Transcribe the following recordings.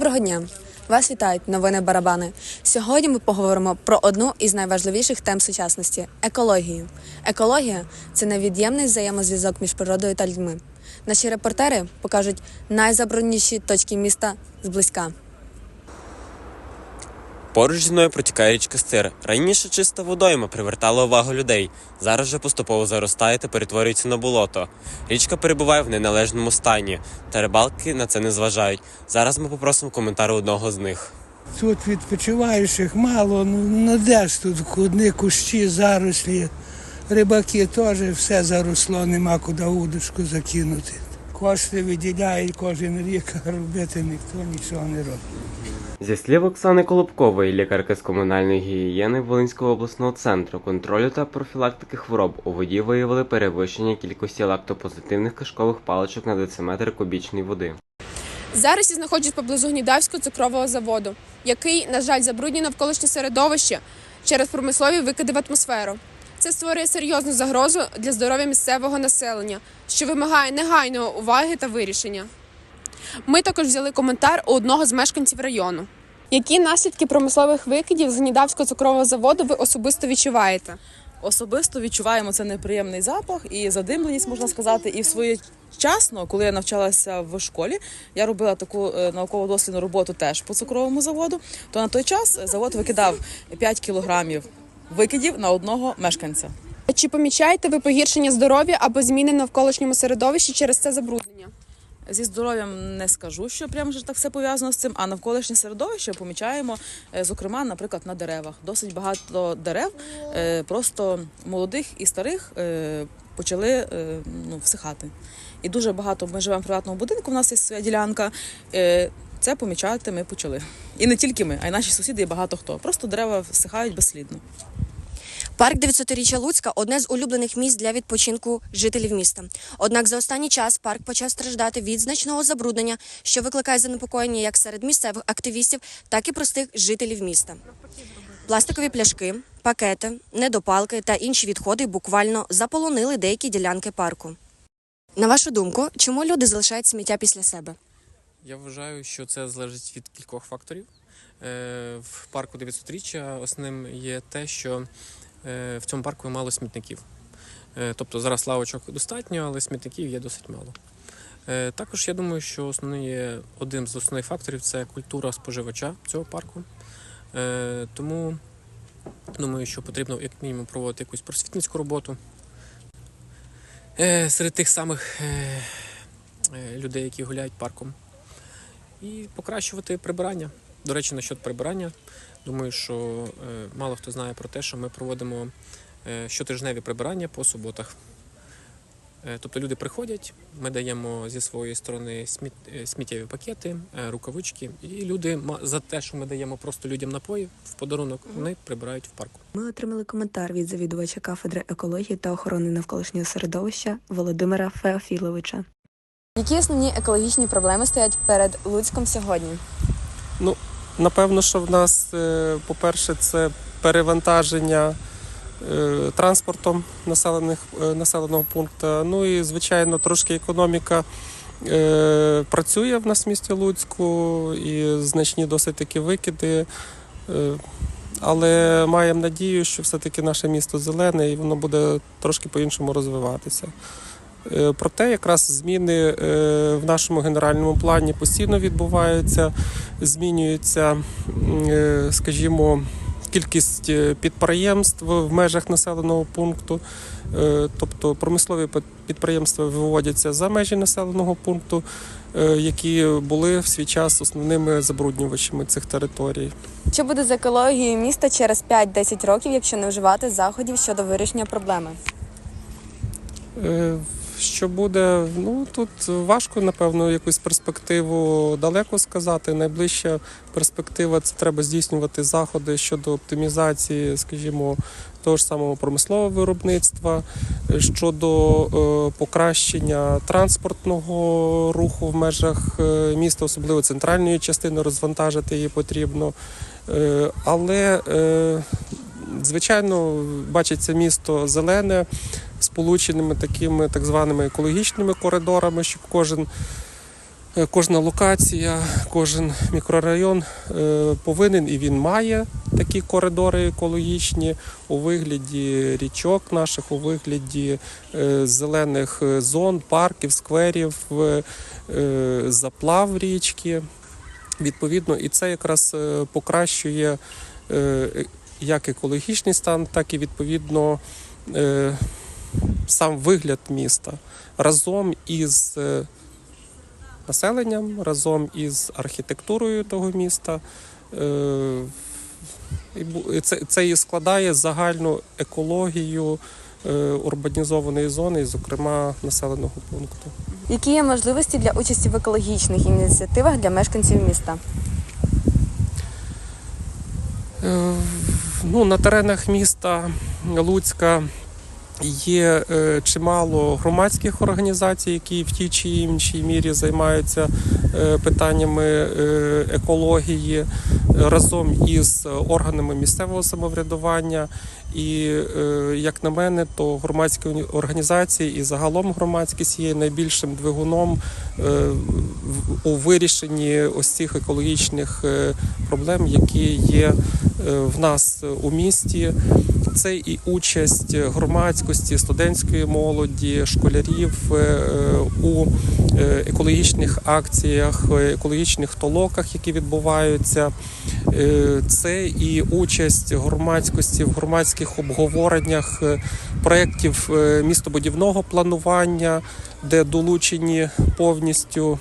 Доброго дня! Вас вітають новини барабани. Сьогодні ми поговоримо про одну із найважливіших тем сучасності екологію. Екологія це невід'ємний взаємозв'язок між природою та людьми. Наші репортери покажуть найзабрудніші точки міста зблизька. Поруч зі мною протікає річка Стир. Раніше чиста водойма привертала увагу людей. Зараз же поступово заростає та перетворюється на болото. Річка перебуває в неналежному стані, та рибалки на це не зважають. Зараз ми попросимо коментар одного з них. Тут відпочиваючих мало, ну, ну де ж тут одні кущі, зарослі. Рибаки теж все заросло, нема куди удочку закинути. Кошти виділяють кожен рік, а робити ніхто нічого не робить. Зі слів Оксани Колобкової, лікарки з комунальної гігієни Волинського обласного центру контролю та профілактики хвороб у воді виявили перевищення кількості лактопозитивних кишкових паличок на дециметр кубічної води. Зараз я знаходжусь поблизу Гнідавського цукрового заводу, який, на жаль, забруднює навколишнє середовище через промислові викиди в атмосферу. Це створює серйозну загрозу для здоров'я місцевого населення, що вимагає негайної уваги та вирішення. Ми також взяли коментар у одного з мешканців району. Які наслідки промислових викидів з Гнідавського цукрового заводу ви особисто відчуваєте? Особисто відчуваємо це неприємний запах і задимленість, можна сказати. І в своєчасно, коли я навчалася в школі, я робила таку е, науково-дослідну роботу теж по цукровому заводу. То на той час завод викидав 5 кілограмів викидів на одного мешканця. Чи помічаєте ви погіршення здоров'я або зміни в навколишньому середовищі через це забруднення? Зі здоров'ям не скажу, що прямо так все пов'язано з цим. А навколишнє середовище помічаємо, е, зокрема, наприклад, на деревах. Досить багато дерев, е, просто молодих і старих, е, почали ну, всихати. І дуже багато ми живемо в приватному будинку. У нас є своя ділянка. Це помічати ми почали. І не тільки ми, а й наші сусіди, і багато хто. Просто дерева всихають безслідно. Парк 900-річчя Луцька одне з улюблених місць для відпочинку жителів міста. Однак за останній час парк почав страждати від значного забруднення, що викликає занепокоєння як серед місцевих активістів, так і простих жителів міста. Пластикові пляшки, пакети, недопалки та інші відходи буквально заполонили деякі ділянки парку. На вашу думку, чому люди залишають сміття після себе? Я вважаю, що це залежить від кількох факторів. Е, В парку 900-річчя основним є те, що в цьому парку мало смітників. Е, Тобто зараз лавочок достатньо, але смітників є досить мало. Е, Також я думаю, що основний один з основних факторів це культура споживача цього парку. Е, Тому думаю, що потрібно як мінімум проводити якусь просвітницьку роботу. Е, Серед тих самих е, е, людей, які гуляють парком і покращувати прибирання. До речі, насчет прибирання, думаю, що е, мало хто знає про те, що ми проводимо е, щотижневі прибирання по суботах. Е, тобто люди приходять, ми даємо зі своєї сторони сміттєві пакети, рукавички, і люди ма- за те, що ми даємо просто людям напої в подарунок, вони прибирають в парку. Ми отримали коментар від завідувача кафедри екології та охорони навколишнього середовища Володимира Феофіловича. Які основні екологічні проблеми стоять перед Луцьком сьогодні? Ну, напевно, що в нас, е, по-перше, це перевантаження е, транспортом населених, е, населеного пункту. Ну і, звичайно, трошки економіка працює в нас в місті Луцьку і значні досить таки викиди. Але маємо надію, що все-таки наше місто зелене і воно буде трошки по-іншому розвиватися. Е, Проте якраз зміни е, в нашому генеральному плані постійно відбуваються, змінюється, е, скажімо, кількість підприємств в межах населеного пункту. Тобто промислові підприємства виводяться за межі населеного пункту, які були в свій час основними забруднювачами цих територій. Що буде з екологією міста через 5-10 років, якщо не вживати заходів щодо вирішення проблеми? Що буде, ну тут важко, напевно, якусь перспективу далеко сказати. Найближча перспектива це треба здійснювати заходи щодо оптимізації, скажімо, того ж самого промислового виробництва, щодо е, покращення транспортного руху в межах е, міста, особливо центральної частини, розвантажити її потрібно. Е, Але звичайно бачиться місто зелене сполученими такими так званими екологічними коридорами, щоб кожен е, кожна локація, кожен мікрорайон е, повинен і він має такі коридори екологічні у вигляді річок наших, у вигляді е, зелених зон, парків, скверів, заплав річки. Відповідно, і це якраз покращує як екологічний стан, так і відповідно сам вигляд міста разом із е, населенням, разом із архітектурою того міста. Е, і Це, це і складає загальну екологію е, урбанізованої зони, зокрема населеного пункту. Які є можливості для участі в екологічних ініціативах для мешканців міста? Ну, на теренах міста Луцька є е, чимало громадських організацій, які в тій чи іншій мірі займаються е, питаннями е, екології разом із органами місцевого самоврядування. І е, як на мене, то громадські організації і загалом громадськість є найбільшим двигуном е, у вирішенні ось цих екологічних е, проблем, які є е, в нас у місті. Це і участь громадськості, студентської молоді, школярів е, е, у е, екологічних акціях, екологічних толоках, які відбуваються. Це і участь громадськості в громадських обговореннях проєктів містобудівного планування, де долучені повністю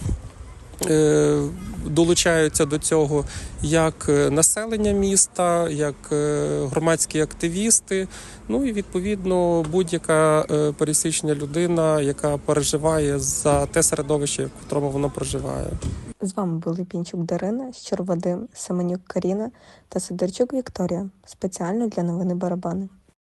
долучаються до цього як е, населення міста, як е, громадські активісти. Ну і відповідно будь-яка е, пересічна людина, яка переживає за те середовище, в котрому вона проживає. З вами були Пінчук Дарина, Щур Семенюк Каріна та Сидорчук Вікторія. Спеціально для новини Барабани.